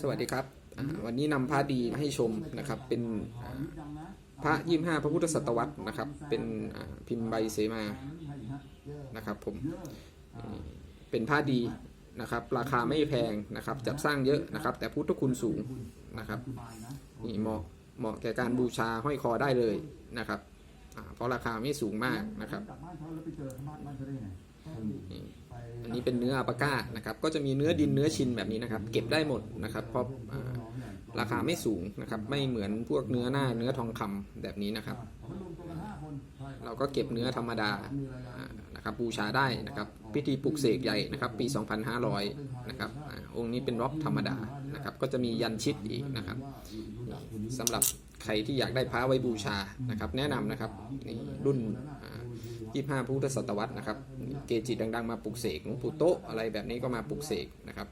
สวัสดีครับอ่าวันนี้นำพระดีมาให้ชมนะครับ เป็นอ่าพระยี่ห้าพระพุทธศตวรรษนะครับ เป็นอ่าพิมพ์ใบเสมานะครับ ผมนี่เป็นผ้าดีนะครับ ราคาไม่แพงนะครับ จัดสร้างเยอะนะครับ แต่พุทธคุณสูงนะครับนี่เหมาะเหมาะแก่การบูชาห้อยคอได้เลยนะครับอ่าเพราะราคาไม่สูงมากนะครับ อันนี้เป็นเนื้ออัปาก้านะครับ ก็จะมีเนื้อดินเนื้อชินแบบนี้นะครับ เก็บได้หมดนะครับ เพราะราคาไม่สูงนะครับ ไม่เหมือนพวกเนื้อหน้าเนื้อทองคำแบบนี้นะครับ เราก็เก็บเนื้อธรรมดา นะครับบูชาได้นะครับพิธีปลุกเสกใหญ่นะครับปี 2500นะครับองค์นี้เป็นรอบธรรมดานะครับก็จะมียันชิดอีกนะครับสำหรับใครที่อยากได้พระไว้บูชานะครับ แนะนำนะครับนี่รุ่นอ่า25พุทธศตวรรษนะครับเกจิดัง ๆ มาปลุกเสกหลวงปู่โตอะไรแบบนี้ก็มาปลุกเสกนะครับ